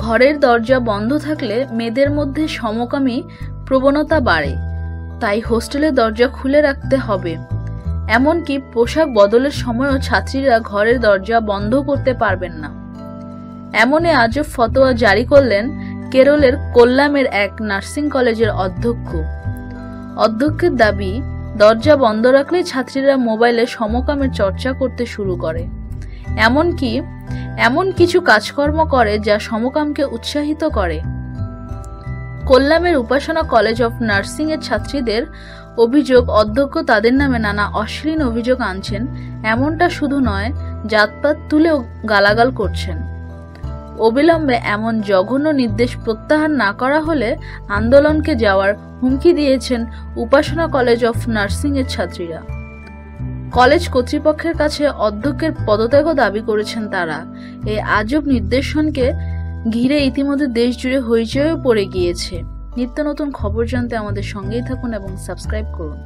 ঘরের দরজা বন্ধ থাকলে মেয়েদের মধ্যে সমকামী প্রবণতা বাড়ে, তাই হোস্টেলের দরজা খুলে রাখতে হবে। এমনকি পোশাক বদলের সময়ও ছাত্রীরা ঘরের দরজা বন্ধ করতে পারবেন না। এমনই আজব ফতোয়া জারি করলেন কেরলের কোল্লামের এক নার্সিং কলেজের অধ্যক্ষ। অধ্যক্ষের দাবি, দরজা বন্ধ রাখলেই ছাত্রীরা মোবাইলে সমকামের চর্চা করতে শুরু করে। এমনকি এমন কিছু কাজকর্ম করে যা সমকামকে উৎসাহিত করে। কোল্লামের উপাসনা কলেজ অফ নার্সিং এর ছাত্রীদের অভিযোগ, অধ্যক্ষ তাদের নামে নানা অশ্লীল অভিযোগ আনছেন, এমনটা শুধু নয়, জাতপাত তুলেও গালাগাল করছেন। অবিলম্বে এমন জঘন্য নির্দেশ প্রত্যাহার না করা হলে আন্দোলনকে যাওয়ার হুমকি দিয়েছেন উপাসনা কলেজ অফ নার্সিং এর ছাত্রীরা। কলেজ কর্তৃপক্ষের কাছে অধ্যক্ষের পদত্যাগও দাবি করেছেন তারা। এই আজব নির্দেশনকে ঘিরে ইতিমধ্যে দেশ জুড়ে হইচইও পড়ে গিয়েছে। নিত্য নতুন খবর জানতে আমাদের সঙ্গেই থাকুন এবং সাবস্ক্রাইব করুন।